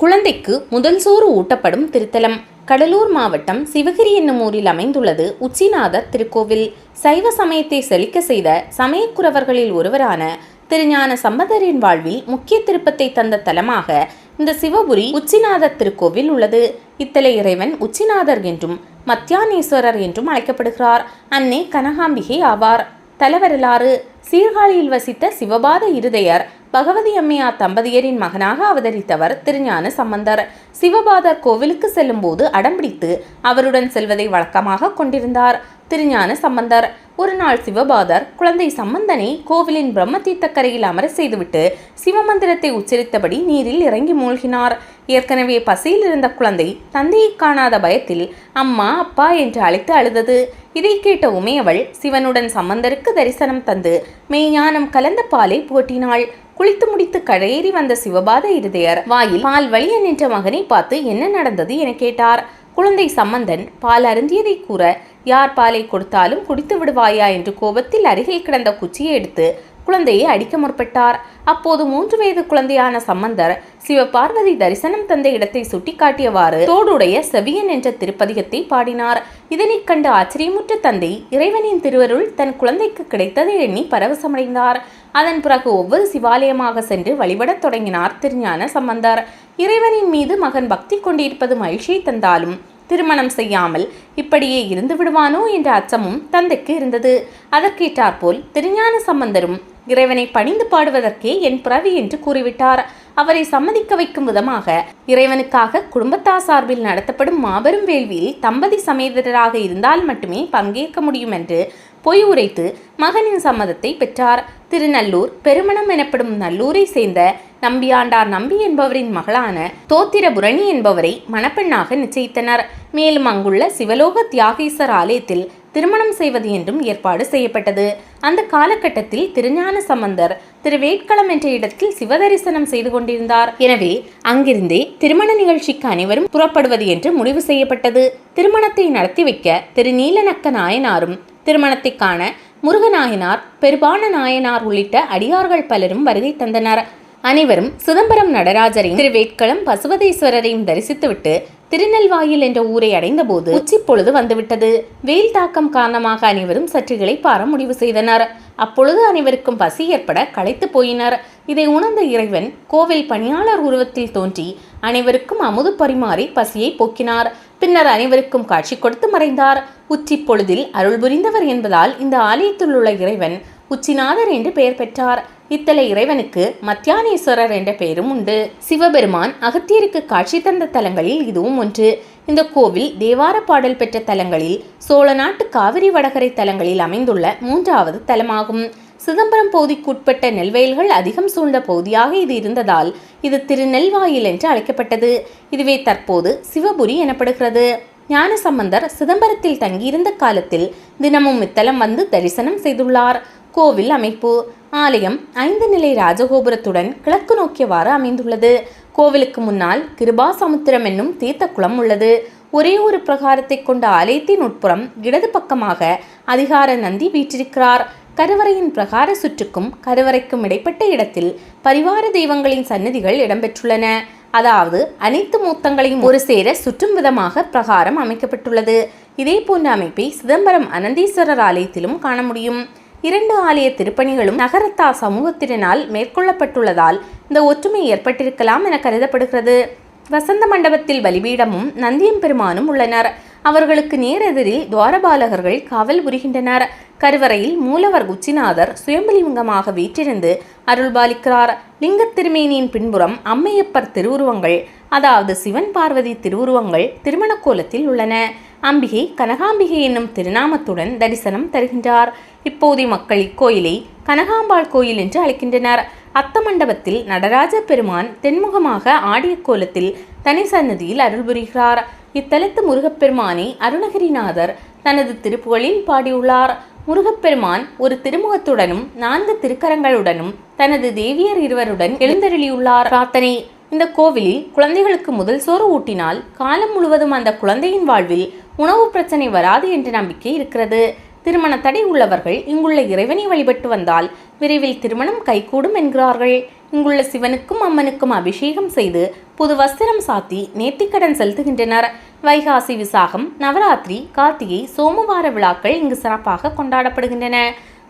குழந்தைக்கு முதல் சோறு ஊட்டப்படும் திருத்தலம். கடலூர் மாவட்டம் சிவகிரி என்னும் ஊரில் அமைந்துள்ளது உச்சிநாதர் திருக்கோவில். சைவ சமயத்தை செழிக்க செய்த சமயக்குறவர்களில் ஒருவரான திருஞான சம்பந்தரின் வாழ்வில் முக்கிய திருப்பத்தை தந்த தலமாக இந்த சிவபுரி உச்சிநாதர் திருக்கோவில் உள்ளது. இத்தலை இறைவன் உச்சிநாதர் என்றும் மத்தியானேஸ்வரர் என்றும் அழைக்கப்படுகிறார். அன்னை கனகாம்பிகை ஆவார். தலவரலாறு. சீர்காழியில் வசித்த சிவபாத இருதயர் பகவதி அம்மையார் தம்பதியரின் மகனாக அவதரித்தவர் திருஞான சம்பந்தர். சிவபாதர் கோவிலுக்கு செல்லும்போது அடம்பிடித்து அவருடன் செல்வதை வழக்கமாக கொண்டிருந்தார் திருஞான சம்பந்தர். ஒரு நாள் சிவபாதர் குழந்தை சம்பந்தனை கோவிலின் பிரம்மதீர்த்த கரையில் அமர செய்துவிட்டு சிவமந்திரத்தை உச்சரித்தபடி நீரில் இறங்கி மூழ்கினார். ஏற்கனவே பசியில் இருந்த குழந்தை தந்தையை காணாத பயத்தில் அம்மா அப்பா என்று அழைத்து அழுதது. இதை கேட்ட உமையவள் சிவனுடன் சம்பந்தருக்கு தரிசனம் தந்து மெய்ஞானம் கலந்த பாலை போட்டினாள் குளித்து முடித்து கரையேறி வந்த சிவபாத இருதயர் வாயில் பால் வழிய நின்ற மகனை பார்த்து என்ன நடந்தது என கேட்டார். குழந்தை சம்பந்தன் பால் அருந்தியதை கூற யார் பாலை கொடுத்தாலும் குடித்து விடுவாயா? என்று கோபத்தில் அருகில் கிடந்த குச்சியை எடுத்து குழந்தையை அடிக்க முற்பட்டார். அப்போது மூன்று வயது குழந்தையான சம்பந்தர் சிவபார்வதி தரிசனம் தந்த இடத்தை சுட்டிக்காட்டியவாறு தோடுடைய செவியன் என்ற திருப்பதிகத்தை பாடினார். இதனைக் கண்டு ஆச்சரியமுற்ற தந்தை இறைவனின் திருவருள் தன் குழந்தைக்கு கிடைத்ததை எண்ணி பரவசமடைந்தார் அதன் பிறகு ஒவ்வொரு சிவாலயமாக சென்று வழிபடத் தொடங்கினார் திருஞான சம்பந்தர். இறைவனின் மீது மகன் பக்தி கொண்டிருப்பது மகிழ்ச்சியை தந்தாலும் திருமணம் செய்யாமல் இப்படியே இருந்து விடுவானோ என்ற அச்சமும் தந்தைக்கு இருந்தது. அதற்கேற்றாற்போல் திருஞான சம்பந்தரும் இறைவனை பணிந்து பாடுவதற்கே என் பிறவி என்று கூறிவிட்டார். அவரை சம்மதிக்க வைக்கும் விதமாக இறைவனுக்காக குடும்பத்தார் சார்பில் நடத்தப்படும் மாபெரும் வேள்வியில் தம்பதி சமேதராக இருந்தால் மட்டுமே பங்கேற்க முடியும் என்று பொய் உரைத்து மகனின் சம்மதத்தை பெற்றார். திருநல்லூர் பெருமணம் எனப்படும் நல்லூரை சேர்ந்த நம்பியாண்டார் நம்பி என்பவரின் மகளான தோத்திரபுரணி என்பவரை மணப்பெண்ணாக நிச்சயித்தனர். மேலும் அங்குள்ள சிவலோக தியாகேசர் ஆலயத்தில் திருமணம் செய்வது என்றும் ஏற்பாடு செய்யப்பட்டது. அந்த காலகட்டத்தில் திருஞான சம்பந்தர் திருவேட்களம் என்ற இடத்தில் சிவதரிசனம் செய்து கொண்டிருந்தார். எனவே அங்கிருந்தே திருமண நிகழ்ச்சிக்கு அனைவரும் புறப்படுவது என்று முடிவு செய்யப்பட்டது. திருமணத்தை நடத்தி வைக்க திரு நீலநக்க நாயனாரும் திருமணத்தை காண முருகநாயனார் பெருபான நாயனார் உள்ளிட்ட அடியார்கள் பலரும் வருகை தந்தனர். அனைவரும் சிதம்பரம் நடராஜரையும் திருவேட்களம் பசுவதேஸ்வரரையும் தரிசித்துவிட்டு திருநெல்வாயில் என்ற ஊரை அடைந்தபோது உச்சிப்பொழுது வந்துவிட்டது. வெயில் தாக்கம் காரணமாக அனைவரும் சற்று பார முடிவு செய்தனர். அப்பொழுது அனைவருக்கும் பசி ஏற்பட களைத்து போயினர். இதை உணர்ந்த இறைவன் கோவில் பணியாளர் உருவத்தில் தோன்றி அனைவருக்கும் அமுது பரிமாறி பசியை போக்கினார். பின்னர் அனைவருக்கும் காட்சி கொடுத்து மறைந்தார். உச்சி பொழுதில் அருள் புரிந்தவர் என்பதால் இந்த ஆலயத்தில் உள்ள இறைவன் உச்சிநாதர் என்று பெயர் பெற்றார். இத்தல இறைவனுக்கு மத்தியானேஸ்வரர் என்ற பெயரும் உண்டு. சிவபெருமான் அகத்தியருக்கு காட்சி தந்த தலங்களில் இதுவும் ஒன்று. இந்த கோவில் தேவார பாடல் பெற்ற தலங்களில் சோழ நாட்டு காவிரி வடகரை தலங்களில் அமைந்துள்ள மூன்றாவது தலமாகும். சிதம்பரம் பகுதிக்குட்பட்ட நெல்வயல்கள் அதிகம் சூழ்ந்த பகுதியாக இது இருந்ததால் இது திருநெல்வாயில் என்று அழைக்கப்பட்டது. இதுவே தற்போது சிவபுரி எனப்படுகிறது. ஞானசம்பந்தர் சிதம்பரத்தில் தங்கியிருந்த காலத்தில் தினமும் இத்தலம் வந்து தரிசனம் செய்துள்ளார். கோவில் அமைப்பு. ஆலயம் ஐந்து நிலை ராஜகோபுரத்துடன் கிழக்கு நோக்கியவாறு அமைந்துள்ளது. கோவிலுக்கு முன்னால் கிருபாசமுத்திரம் என்னும் தீர்த்த குளம் உள்ளது. ஒரே ஒரு பிரகாரத்தை கொண்ட ஆலயத்தின் உட்புறம் இடது பக்கமாக அதிகார நந்தி வீற்றிருக்கிறார். கருவறையின் பிரகார சுற்றுக்கும் கருவறைக்கும் இடைப்பட்ட இடத்தில் பரிவார தெய்வங்களின் சன்னதிகள் இடம்பெற்றுள்ளன. அதாவது அனைத்து மூத்தங்களையும் ஒரு சேர சுற்றும் விதமாக பிரகாரம் அமைக்கப்பட்டுள்ளது. இதே போன்ற அமைப்பை சிதம்பரம் அனந்தீஸ்வரர் ஆலயத்திலும் காண முடியும். இரண்டு ஆலய திருப்பணிகளும் நகரத்தா சமூகத்தினால் மேற்கொள்ளப்பட்டுள்ளதால் இந்த ஒற்றுமை ஏற்பட்டிருக்கலாம் என கருதப்படுகிறது. வசந்த மண்டபத்தில் பலிபீடமும் நந்தியம் பெருமானும் உள்ளனர். அவர்களுக்கு நேரெதிரில் துவாரபாலகர்கள் காவல் புரிகின்றனர். கருவறையில் மூலவர் உச்சிநாதர் சுயம்பலிங்கமாக வீற்றிருந்து அருள்பாலிக்கிறார். லிங்கத் திருமேனியின் பின்புறம் அம்மையப்பர் திருவுருவங்கள் அதாவது சிவன் பார்வதி திருவுருவங்கள் திருமண கோலத்தில் உள்ளன. அம்பிகை கனகாம்பிகை என்னும் திருநாமத்துடன் தரிசனம் தருகின்றார். இப்போதைய மக்கள் இக்கோயிலை கனகாம்பாள் கோயில் என்று அழைக்கின்றனர். அத்த மண்டபத்தில் நடராஜ பெருமான் தென்முகமாக ஆடிய கோலத்தில் தனி சன்னதியில் அருள் புரிகிறார் இத்தலத்து முருகப்பெருமானை அருணகிரிநாதர் தனது திருப்புகழில் பாடியுள்ளார். முருகப்பெருமான் ஒரு திருமுகத்துடனும் நான்கு திருக்கரங்களுடனும் தனது தேவியர் இருவருடன் எழுந்தருளியுள்ளார். பிரார்த்தனை. இந்த கோவிலில் குழந்தைகளுக்கு முதல் சோறு ஊட்டினால் காலம் முழுவதும் அந்த குழந்தையின் வாழ்வில் உணவு பிரச்சனை வராது என்ற நம்பிக்கை இருக்கிறது. திருமண தடை உள்ளவர்கள் இங்குள்ள இறைவனை வழிபட்டு வந்தால் விரைவில் திருமணம் கைகூடும் என்கிறார்கள். இங்குள்ள சிவனுக்கும் அம்மனுக்கும் அபிஷேகம் செய்து புது வஸ்திரம் சாத்தி நேர்த்திக்கடன் செலுத்துகின்றனர். வைகாசி விசாகம் நவராத்திரி கார்த்திகை சோமவார விழாக்கள் இங்கு சிறப்பாக கொண்டாடப்படுகின்றன.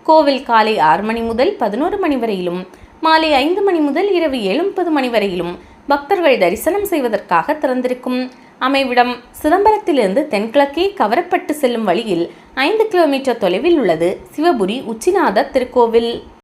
கோவில் காலை ஆறு மணி முதல் பதினோரு மணி வரையிலும் மாலை ஐந்து மணி முதல் இரவு ஏழு முப்பது மணி வரையிலும் பக்தர்கள் தரிசனம் செய்வதற்காக திறந்திருக்கும். அமைவிடம் சிதம்பரத்திலிருந்து தென்கிழக்கே கவரப்பட்டு செல்லும் வழியில் ஐந்து கிலோமீட்டர் தொலைவில் உள்ளது சிவபுரி உச்சிநாதர் திருக்கோவில்.